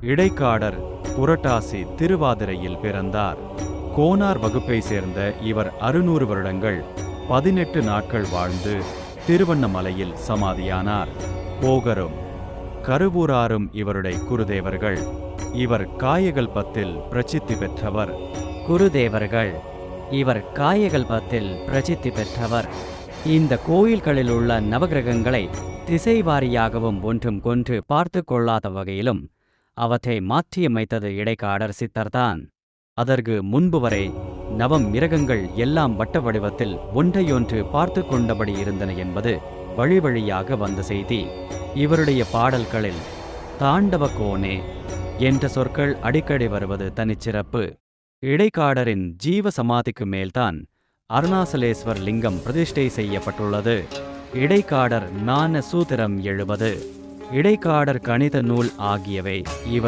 இடைக்காடர் புரட்டாசி திருவாதிரையில் பிறந்தார். கோனார் வகுப்பை சேர்ந்த இவர் அறுநூறு வருடங்கள் பதினெட்டு நாட்கள் வாழ்ந்து திருவண்ணமலையில் சமாதியானார். போகரும் கருவூராரும் இவருடைய குருதேவர்கள். இவர் காயகல்பத்தில் பிரசித்தி பெற்றவர். குருதேவர்கள் இவர் காயகல்பத்தில் பிரசித்தி பெற்றவர். இந்த கோயில்களில் உள்ள நவகிரகங்களை திசைவாரியாகவும் ஒன்றும் கொன்று பார்த்து கொள்ளாத வகையிலும் அவற்றை மாற்றியமைத்தது இடைக்காடர் சித்தர்தான். அதற்கு முன்பு வரை நவம் மிருகங்கள் எல்லாம் வட்ட வடிவத்தில் ஒன்றையொன்று பார்த்து கொண்டபடி இருந்தன என்பது வழி வழியாக வந்த செய்தி. இவருடைய பாடல்களில் தாண்டவ கோனே என்ற சொற்கள் அடிக்கடி வருவது தனிச்சிறப்பு. இடைக்காடரின் ஜீவ சமாதிக்கு மேல்தான் அருணாசலேஸ்வர் லிங்கம் பிரதிஷ்டை செய்யப்பட்டுள்ளது. இடைக்காடர் ஞான சூத்திரம் எழுபது. இடைக்காடர் கணித நூல் ஆகியவை. இவர்